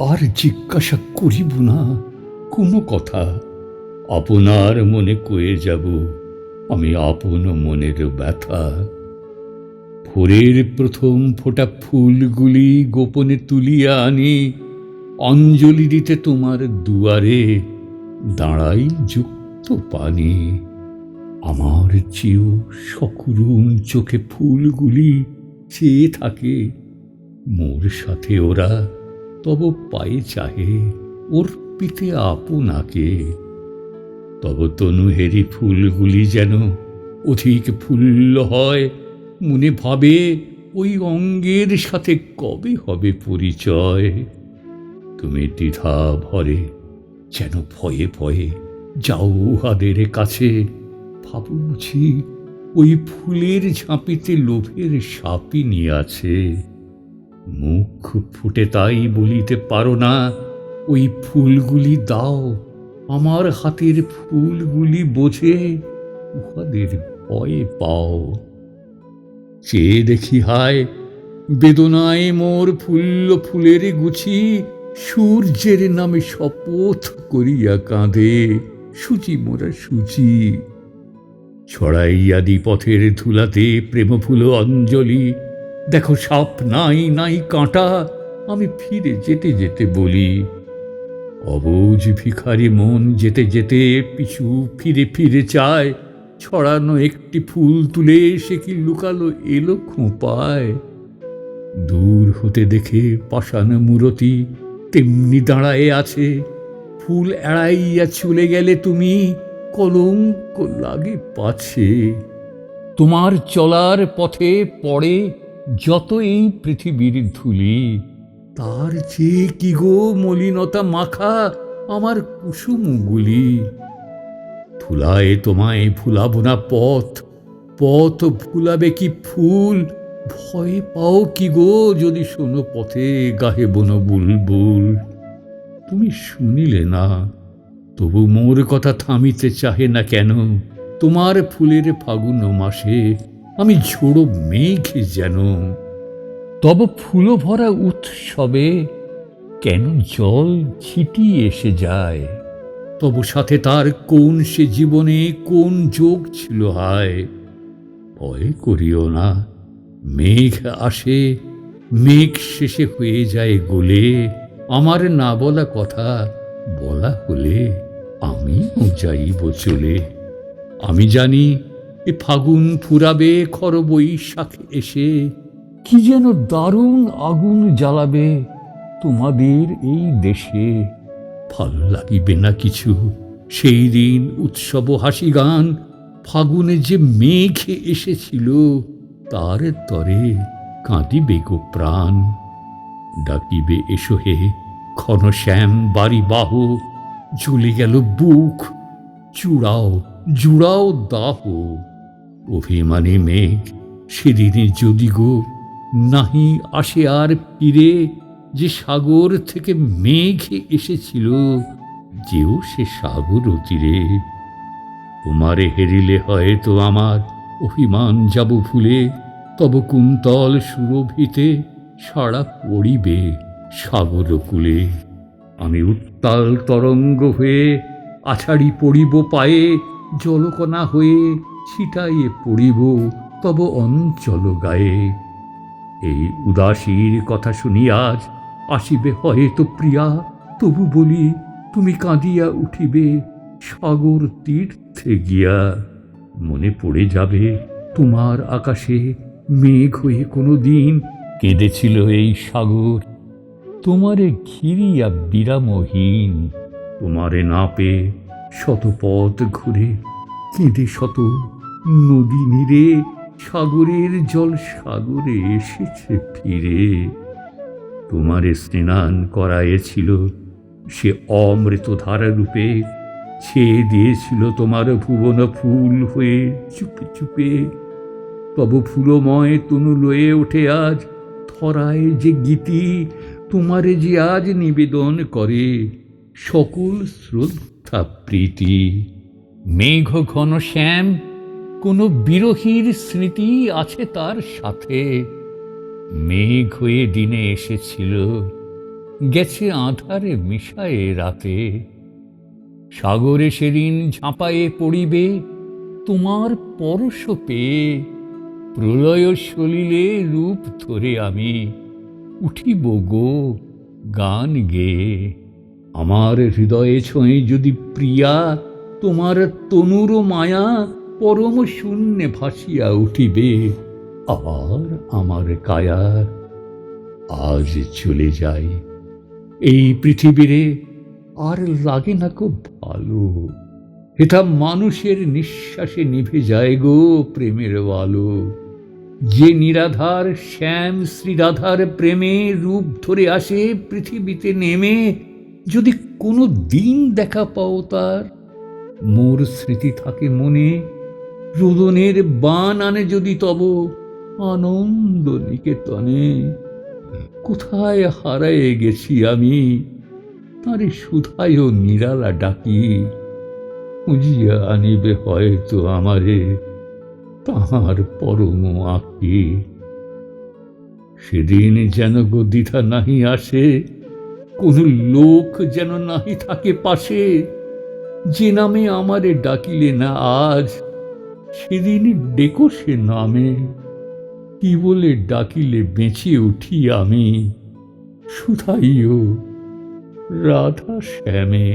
আর জিজ্ঞাসা করিব না, কোনো কথা। আপনার মনে কয়ে যাব, আমি আপন মনের ব্যথা। ভোরের প্রথম ফোটা ফুলগুলি গোপনে তুলিয়া আনি, অঞ্জলি দিতে তোমার দুয়ারে দাঁড়াই যুক্ত পানি। আমার চিও সকরুণ চোখে ফুলগুলি চেয়ে থাকে, মোর সাথে ওরা তব পায়ে চাহে ওর পিতে আপনাকে। তব তনুহেরি ফুলগুলি যেন অধিক ফুল্ল হয়, মনে ভাবে ওই অঙ্গের সাথে কবে হবে পরিচয়। তুমি দ্বিধা ভরে যেন ভয়ে ভয়ে যাও উহাদের কাছে ভাবু বুঝি ওই ফুলের ঝাঁপিতে লোভের সাপিনী আছে। মুখ ফুটে তাই বলিতে পারো না, ওই ফুলগুলি দাও, আমার হাতের ফুলগুলি বোঝে, উহাদের ভয়ে পাও। চেয়ে দেখি হায়, বেদনায় মোর ফুল্ল ফুলের গুছি, সূর্যের নামে শপথ করিয়া কাঁদে, সুচি মোরা সুচি। ছড়াইয়া পথের ধুলাতে প্রেম ফুল অঞ্জলি দেখো সাপ নাই নাই কাঁটা। আমি ফিরে যেতে যেতে বলি অবুজ ভিখারি মন যেতে যেতে পিছু ফিরে ফিরে চায়। ছড়ানো একটি ফুল তুলে সে কি লুকালো এলো খোঁপায়। দূর হতে দেখে পাষাণ মূরতি তেমনি দাঁড়ায়ে আছে। ফুল এড়াইয়া চলে গেলে তুমি কলঙ্ক লাগে পাছে। তোমার চলার পথে পড়ে যত এই পৃথিবীর ধুলি, তার চেয়ে কি গো মলিনতা মাখা আমার কুসুমগুলি ফুলায় তোমায় ফুলাব না পথ পথ ফুলাবে কি ফুল? ভয় পাও কি গো যদি শোনো পথে গাহে বন বুলবুল? তুমি শুনিলে না, তবু মোর কথা থামিতে চাহে না কেন? তোমার ফুলের ফাগুন মাসে আমি ঝোড়ো মেঘ যেন। তব ফুলো ভরা উৎসবে কেন জল ছিটিয়ে এসে যায়? তবু সাথে তার কোন সে জীবনে কোন যোগ ছিল হায়? ভয় করিও না, মেঘ আসে, মেঘ শেষে হয়ে যায় গোলে। আমার না বলা কথা বলা হলে আমিও যাইব চলে। আমি জানি ফাগুন ফুরাবে খর বৈশাখ এসে। কি যেন দারুণ আগুন জ্বালাবে তোমাদের এই দেশে। ভালো লাগিবে না কিছু। সেই দিন উৎসব হাসি গান, ফাগুনে যে মেঘ এসেছিল, তার তরে কাঁদিবে গো প্রাণ। ডাকিবে এসো হে ঘনশ্যাম বাড়ি বাহ ঝুলে গেল বুক, চূড়াও, জুড়াও দাহ। অভিমানী মেঘ সেদিনে যদি গো নাহি আসে আর ফিরে যে সাগর থেকে মেঘ এসেছিল, যেও সে সাগর তীরে তোমারে হেরিলে হয়তো আমার অভিমান যাব ভুলে, তব কুন্তল সুরভিতে সারা পড়িবে সাগর কূলে। আমি উত্তাল তরঙ্গ হয়ে, আছাড়ি পড়িব পায়ে, জলকণা হয়ে ছিটাইয়ে পড়িব, তব অঞ্চল গায়ে। এই উদাসীর কথা শুনি আজ আসিবে হয়তো প্রিয়া, তবু বলি, তুমি কাঁদিয়া উঠিবে, সাগর তীর্থে গিয়া। মনে পড়ে যাবে তোমার আকাশে মেঘ হয়ে কোনো দিন কেঁদেছিল এই সাগর। তোমারে ঘিরিয়া বিরামহীন, তোমারে না পেয়ে শত পথ ঘুরে কেঁদে শত নদী নীরে সাগরের জল সাগরে এসেছে ফিরে। তোমারে স্নান করাইছিল সে অমৃত ধারা রূপে ছেয়ে দিয়েছিল তোমার ভুবন ফুল হয়ে চুপে চুপে। তব ফুলময় তনু লয়ে ওঠে আজ ধরায় যে গীতি, তোমারে যে আজ নিবেদন করে সকল শ্রদ্ধা প্রীতি। মেঘ ঘন শ্যাম কোনো বিরহীর স্মৃতি আছে তার সাথে? মেঘ হয়ে দিনে এসেছিল, গেছে আধারে মিশায়ে রাতে। সাগরে সেদিন ঝাঁপায়ে পড়িবে, তোমার পরশ পেয়ে প্রলয় সলিলে রূপ ধরে আমি উঠিব গো গান গেয়ে আমার হৃদয়ে ছোঁয়ে যদি প্রিয়া, তোমার তনুর মায়া পরম শূন্যে ভাসিয়া উঠিবে আর আমার কায়া আজ চলে যাই এই পৃথিবীরে আর লাগে না খুব ভালো। এটা মানুষের নিঃশ্বাসে নিভে যায় গো প্রেমের আলো। যে নিরাধার শ্যাম শ্রীরাধার প্রেমে রূপ ধরে আসে, পৃথিবীতে নেমে, যদি কোনো দিন দেখা পাও তার, মোর স্মৃতি থাকে মনে রোদনের বান আনে যদি তব আনন্দ নিকেতনে কোথায় হারায়ে গেছি আমি? তারে সুধায় নিরালা ডাকি খুঁজিয়া আনিবে হয়তো আমারে তাহার পরম আঁকি। সেদিন যেন গো নাহি আসে, কোন লোক যেন নাহি থাকে পাশে, যে নামে আমারে ডাকিলে না আজ সেদিন ডেকো সে নামে কি বলে ডাকিলে বেঁচে উঠি আমি শুধাইও রাধা শ্যামে।